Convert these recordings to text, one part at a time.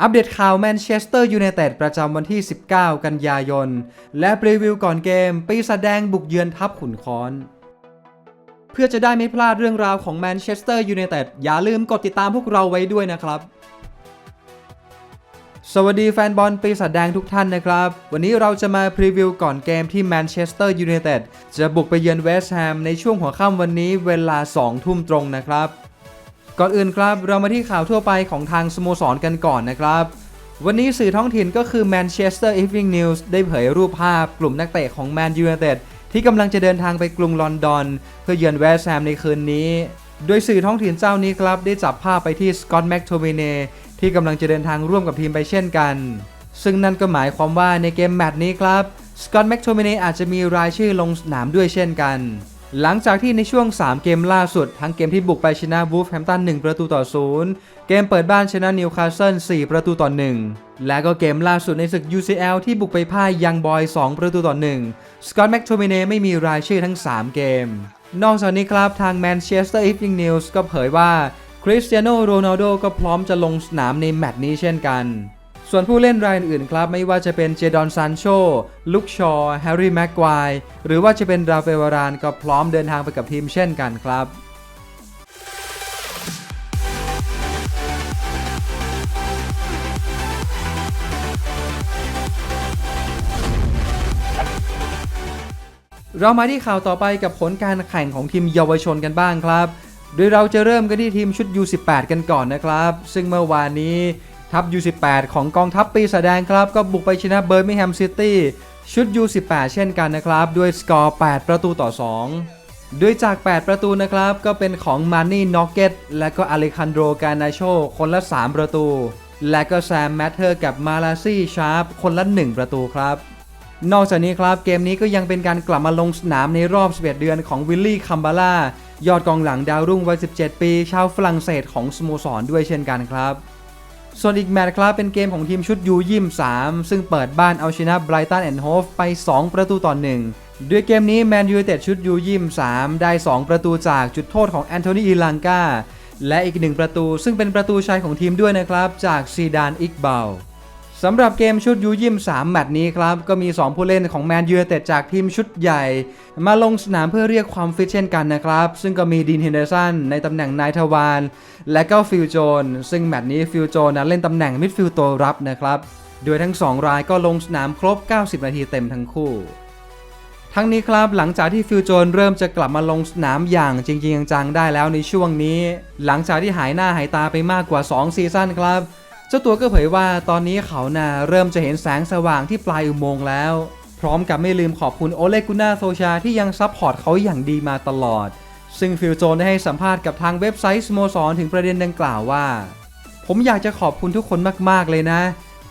อัปเดตข่าวแมนเชสเตอร์ยูไนเต็ดประจำวันที่ 19 กันยายน และรีวิวก่อนเกมปีศาจแดงบุกเยือนทัพขุนค้อน เพื่อจะได้ไม่พลาดเรื่องราวของแมนเชสเตอร์ยูไนเต็ดอย่าลืมกดติดตามพวกเราไว้ด้วยนะครับ สวัสดีแฟนบอลปีศาจแดงทุกท่านนะครับ วันนี้เราจะมาพรีวิวก่อนเกมที่แมนเชสเตอร์ยูไนเต็ดจะบุกไปเยือนเวสต์แฮมในช่วงหัวค่ำวันนี้เวลา 2 ทุ่มตรงนะครับ ก่อนอื่นครับเรามาที่ข่าวทั่วไปของทางสโมสรกันก่อนนะครับ วันนี้สื่อท้องถิ่นก็คือ Manchester Evening News ได้เผยรูปภาพกลุ่มนักเตะของแมนยูไนเต็ดที่กำลังจะเดินทางไปกรุงลอนดอน เพื่อเยือนเวสต์แฮมในคืนนี้ โดยสื่อท้องถิ่นเจ้านี้ครับได้จับภาพไปที่สกอตต์แม็กโทเวเนที่กำลังจะเดินทางร่วมกับทีมไปเช่นกัน ซึ่งนั่นก็หมายความว่าในเกมแมตช์นี้ครับสกอตต์แม็กโทเมเนอาจจะมีรายชื่อลงสนามด้วยเช่นกัน หลังจากที่ในช่วง 3 เกมล่าสุด ทั้งเกมที่บุกไปชนะวูฟแฮมตัน 1 ประตูต่อ 0 เกมเปิดบ้านชนะนิวคาสเซิล 4 ประตูต่อ 1 และก็เกมล่าสุดในศึก UCL ที่บุกไปพ่ายยังบอย 2 ประตูต่อ 1 สกอตต์แม็กโทเมเนไม่มีรายชื่อทั้ง 3 เกม นอกจากนี้ครับทาง Manchester Evening News ก็เผยว่าคริสเตียโนโรนัลโดก็พร้อมจะลงสนามในแมตช์นี้เช่นกัน ส่วนผู้เล่นรายอื่นๆครับ ไม่ว่าจะเป็นเจดอนซานโชลุกชอแฮร์รี่แม็กควายหรือว่าจะเป็นราเฟลวารานก็พร้อมเดินทางไปกับทีมเช่นกันครับเรามาที่ข่าวต่อไปกับผลการแข่งของทีมเยาวชนกันบ้างครับ โดยเราจะเริ่มกันที่ทีมชุด U18 กันก่อนนะครับ ซึ่งเมื่อวานนี้ ทัพ U18 ของกองทัพปีศาจแดงครับ ก็บุกไปชนะเบอร์มิงแฮมซิตี้ชุด U18 เช่นกันนะครับ ด้วยสกอร์ 8 ประตูต่อ 2 ด้วยจาก 8 ประตูนะครับ ก็เป็นของมานี่น็อกเก็ตและก็อเลคันโดกานาโช คนละ 3 ประตู และก็แซมแมทเทอร์กับมาลาซี่ชาร์ปคนละ 1 ประตูครับนอกจากนี้ครับเกมนี้ก็ยังเป็นการกลับมาลงสนามในรอบ 11 เดือนของวิลลี่คัมบาล่ายอดกองหลังดาวรุ่งวัย 17 ปี ชาวฝรั่งเศสของสโมสรด้วยเช่นกันครับ ส่วนอีกแมตช์ครับเป็นเกมของทีมชุดยูยิม3ซึ่งเปิดบ้านเอาชนะไบรตันแอนด์โฮฟไป 2 ประตูต่อ 1 ด้วยเกมนี้แมนยูเต็ดชุดยูยิม3ได้ 2 ประตูจากจุดโทษของแอนโทนีอีลังกาและอีกหนึ่งประตูซึ่งเป็นประตูชัยของทีมด้วยนะครับ จากซีดานอิกบาล สำหรับเกมชุดยูยิม3แมตช์นี้ครับ ก็มี 2 ผู้เล่นของแมนยูเต็ดจากทีมชุดใหญ่ มาลงสนามเพื่อเรียกความฟิตเช่นกันนะครับ ซึ่งก็มีดีนเฮนเดอร์สันในตำแหน่งนายทวารและก็ฟิลโจน ซึ่งแมตช์นี้ฟิลโจนนะเล่นตำแหน่งมิดฟิลด์ตัวรับนะครับ โดยทั้ง 2 รายก็ลงสนามครบ 90 นาทีเต็มทั้งคู่ ทั้งนี้ครับหลังจากที่ฟิลโจนเริ่มจะกลับมาลงสนามอย่างจริงจังได้แล้วในช่วงนี้ หลังจากที่หายหน้าหายตาไปมากกว่า 2 ซีซั่นครับ เจ้าตัวก็เผยว่าตอนนี้เขาน่ะเริ่มจะเห็นแสงสว่างที่ปลายอุโมงค์แล้ว พร้อมกับไม่ลืมขอบคุณโอเลกุน่าโซชาที่ยังซัพพอร์ตเขาอย่างดีมาตลอด ซึ่งฟิลโจนได้ให้สัมภาษณ์กับทางเว็บไซต์สโมสรถึงประเด็นดังกล่าวว่า ผมอยากจะขอบคุณทุกคนมากๆเลยนะ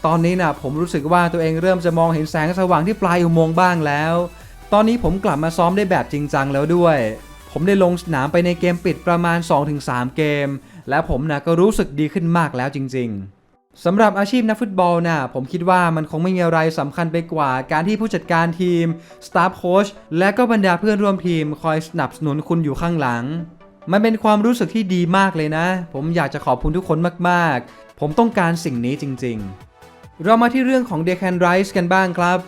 ตอนนี้นะผมรู้สึกว่าตัวเองเริ่มจะมองเห็นแสงสว่างที่ปลายอุโมงค์บ้างแล้ว ตอนนี้ผมกลับมาซ้อมได้แบบจริงจังแล้วด้วย ผมได้ลงสนามไปในเกมปิดประมาณ 2-3 เกม และผมนะก็รู้สึกดีขึ้นมากแล้วจริง ๆ สำหรับอาชีพนักฟุตบอลนะผมคิดว่ามันคงไม่มีอะไรสำคัญไปกว่า การที่ผู้จัดการทีมสตาฟโค้ชและก็บรรดาเพื่อนร่วมทีมคอยสนับสนุนคุณอยู่ข้างหลัง มันเป็นความรู้สึกที่ดีมากเลยนะ ผมอยากจะขอบคุณทุกคนมาก ๆ ผมต้องการสิ่งนี้จริง ๆ เรามาที่เรื่องของเด c แคนไรส์กันบ้างครับ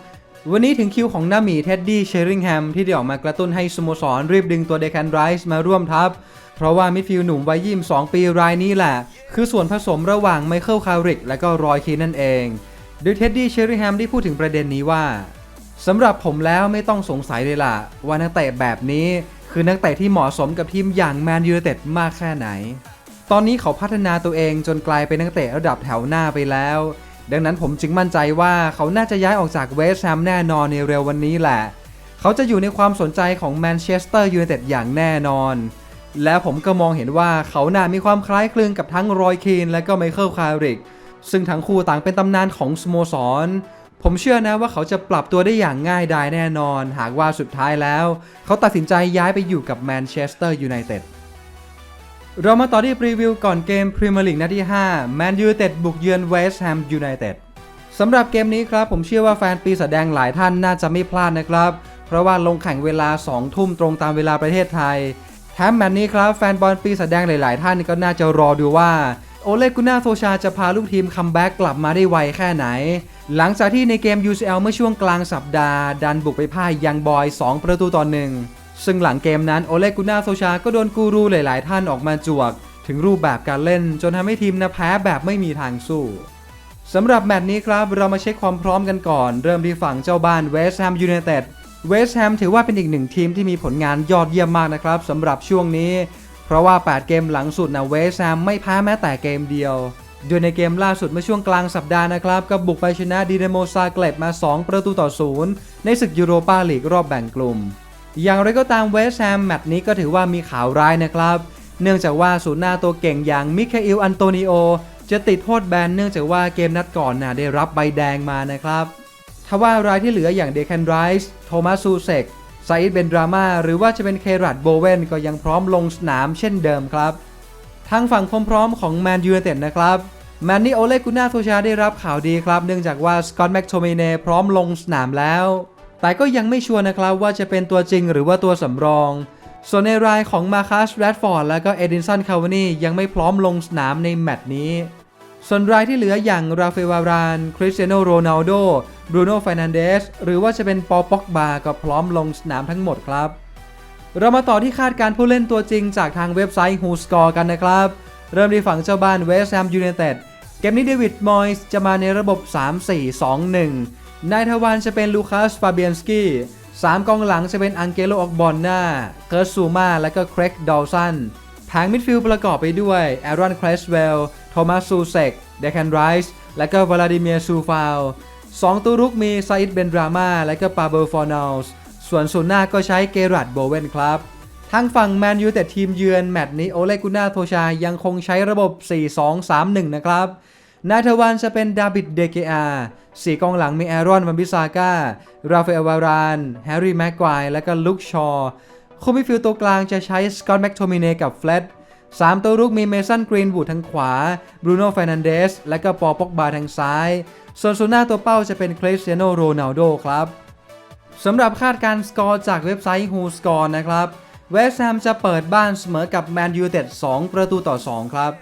วันนี้ถึงคิวของนามีเท็ดดี้เชริงแฮมที่ได้ออกมากระตุ้นให้สโมสรรีบดึงตัวเด c แคนไรส์มาร่วมทัพ เพราะว่ามิดฟิลด์หนุ่มวัย22 ปีรายนี้แหละ คือส่วนผสมระหว่างไมเคิลคาริกและก็รอยคีนนั่นเอง โดยเท็ดดี้เชริงแฮมได้พูดถึงประเด็นนี้ว่าสำหรับผมแล้วไม่ต้องสงสัยเลยล่ะ ว่านักเตะแบบนี้ คือนักเตะที่เหมาะสมกับทีมอย่างแมนยูเต็ดมากแค่ไหน ตอนนี้เขาพัฒนาตัวเองจนกลายเป็นนักเตะระดับแถวหน้าไปแล้ว ดังนั้นผมจึงมั่นใจว่าเขาน่าจะย้ายออกจากเวสต์แฮมแน่นอนในเร็ววันนี้แหละ เขาจะอยู่ในความสนใจของแมนเชสเตอร์ยูไนเต็ดอย่างแน่นอน และผมก็มองเห็นว่าเขาน่ามีความคล้ายคลึงกับทั้งรอยคีนและก็ไมเคิลคาริก ซึ่งทั้งคู่ต่างเป็นตำนานของสโมสร ผมเชื่อนะว่าเขาจะปรับตัวได้อย่างง่ายดายแน่นอน หากว่าสุดท้ายแล้ว เขาตัดสินใจย้ายไปอยู่กับแมนเชสเตอร์ยูไนเต็ด เรามาต่อที่พรีวิวก่อนเกมพรีเมียร์ลีกนัดที่5แมนยูเต็ดบุกเยือนเวสต์แฮมยูไนเต็ดสำหรับเกมนี้ครับ ผมเชื่อว่าแฟนปีศาจแดงหลายท่านน่าจะไม่พลาดนะครับ เพราะว่าลงแข่งเวลา 2 ทุ่มตรงตามเวลาประเทศไทยแถมแมตช์นี้ครับ แฟนบอลปีศาจแดงหลาย ๆ ท่านก็น่าจะรอดูว่าโออเลกุน่าโซชาจะพาลูกทีมคัมแบ็กกลับมาได้ไวแค่ไหน หลังจากที่ในเกม UCL เมื่อช่วงกลางสัปดาห์ ดันบุกไปพ่ายยังบอย 2 ประตูต่อหนึ่ง ซึ่งหลังเกมนั้นโอเลกุน่าโซชาก็โดนกูรูหลายๆ ท่านออกมาจวก ถึงรูปแบบการเล่นจนทำให้ทีมนะแพ้แบบไม่มีทางสู้สำหรับแมตช์นี้ครับ เรามาเช็คความพร้อมกันก่อน เริ่มที่ฝั่งเจ้าบ้านเวสต์แฮมยูไนเต็ดเวสต์แฮมถือว่าเป็นอีกหนึ่งทีมที่มีผลงานยอดเยี่ยมมากนะครับสำหรับช่วงนี้ เพราะว่า 8 เกมหลังสุดนะเวสต์แฮมไม่แพ้แม้แต่เกมเดียว โดยในเกมล่าสุดเมื่อช่วงกลางสัปดาห์นะครับก็บุกไปชนะดีเนโมซาเกลบมา 2 ประตูต่อศูนย์ในศึกยูโรปาลีกรอบแบ่งกลุ่ม อย่างไรก็ตามเวสแฮมแมตช์นี้ก็ถือว่ามีข่าวร้ายนะครับ เนื่องจากว่าศูนย์หน้าตัวเก่งอย่างมิคาอิลอันโตนิโอจะติดโทษแบนเนื่องจากว่าเกมนัดก่อนน่ะได้รับใบแดงมานะครับทว่ารายที่เหลืออย่างเดคันไรส์โทมัสซูเซกไซด์เบนดรามาหรือว่าจะเป็นเครัตโบเวนก็ยังพร้อมลงสนามเช่นเดิมครับ ทางฝั่งความพร้อมของแมนยูไนเต็ดนะครับแมนนี่โอเลกุน่าโซชาได้รับข่าวดีครับ เนื่องจากว่าสกอตแม็กโทเมเนพร้อมลงสนามแล้ว แต่ก็ยังไม่ชัวร์นะครับว่าจะเป็นตัวจริงหรือว่าตัวสำรอง ส่วนในรายของมาคัสแรดฟอร์ดและก็เอดินสันคาวานียังไม่พร้อมลงสนามในแมตช์นี้ ส่วนรายที่เหลืออย่างราฟเอลวาราน คริสเตียโนโรนัลโดบรูโน่ฟนันเดสหรือว่าจะเป็นปอป็อกบาก็พร้อมลงสนามทั้งหมดครับ เรามาต่อที่คาดการผู้เล่นตัวจริงจากทางเว็บไซต์ Who Score กันนะครับ เริ่มที่ฝั่งเจ้าบ้านเวสต์แฮมยูไนเต็ดเกมนี้เดวิดมอยส์จะมาในระบบ 3-4-2-1 นายทวารจะเป็นลูคัส ฟาเบียนสกี้สามกองหลังจะเป็นอังเกโลออกบอนนาเคิร์ซูมา และก็ครกดอลสันแผงมิดฟิลด์ประกอบไปด้วยแอรอนครสเวลโทมัสซูเซกเดคันไรส์และก็วลาดิเมียร์ซูฟาวสองตัวรุกมีซาอิดเบนดรามา และก็ปาเบลฟอร์นอลส์ส่วนศูนย์หน้าก็ใช้เกรัตโบเวนครับทางฝั่งแมนยูแต่ทีมเยือนแมตช์นี้โอเลกุน่าโทชายังคงใช้ระบบ 4-2-3-1 นะครับ นาทวารจะเป็นดาบิดเดเกอาสี่กองหลังมีแอรอนวันบิซาก้า ราฟาเอลวาราน แฮร์รี่แม็กควายและก็ลุคชอว์คู่มิดฟิลด์ตัวกลางจะใช้สกอตแม็กโทมิเนกับเฟลดสามตัวรุกมีเมสันกรีนวูดทางขวา บรูโน่ฟนันเดส และก็ปอปอกบาทางซ้าย ส่วนซูน่าตัวเป้าจะเป็นคริสเตียโนโรนัลโดครับสำหรับคาดการ์สกอร์จากเว็บไซต์ Who Score นะครับ เวสต์แฮมจะเปิดบ้านเสมอกับแมนยูเต็ด2ประตูต่อ 2 ครับ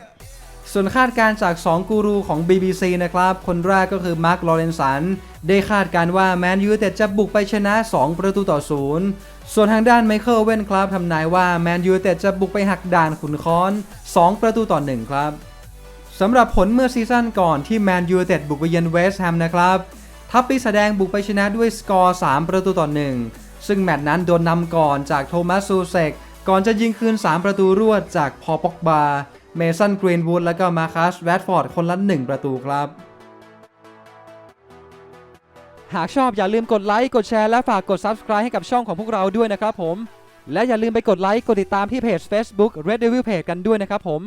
ส่วนคาดการจาก 2 กูรูของ BBC นะครับ คนแรกก็คือมาร์คลอเรนสัน ได้คาดการว่าแมนยูเต็ดจะบุกไปชนะ 2 ประตูต่อ0ส่วนทางด้านไมเคิลเว่นครับทำนายว่าแมนยูเต็ดจะบุกไปหักด่านขุนค้อน 2 ประตูต่อ1ครับสำหรับผลเมื่อซีซั่นก่อนที่แมนยูเต็ดบุกไปเยือนเวสต์แฮมนะครับทัพปีแสดงบุกไปชนะด้วยสกอร์ 3 ประตูต่อ 1 ซึ่งแมตช์นั้นโดนนำก่อนจากโทมัสซูเซกก่อนจะยิงคืน 3 ประตูรวดจากพอปอกบา เมสันกรีนวูดและก็มาคัสแรดฟอร์ดคนละ1 ประตูครับ หากชอบอย่าลืมกดไลค์กดแชร์และฝากกด Subscribe ให้กับช่องของพวกเราด้วยนะครับผม และอย่าลืมไปกดไลค์กดติดตามที่เพจ Facebook Red Devil Page กันด้วยนะครับผม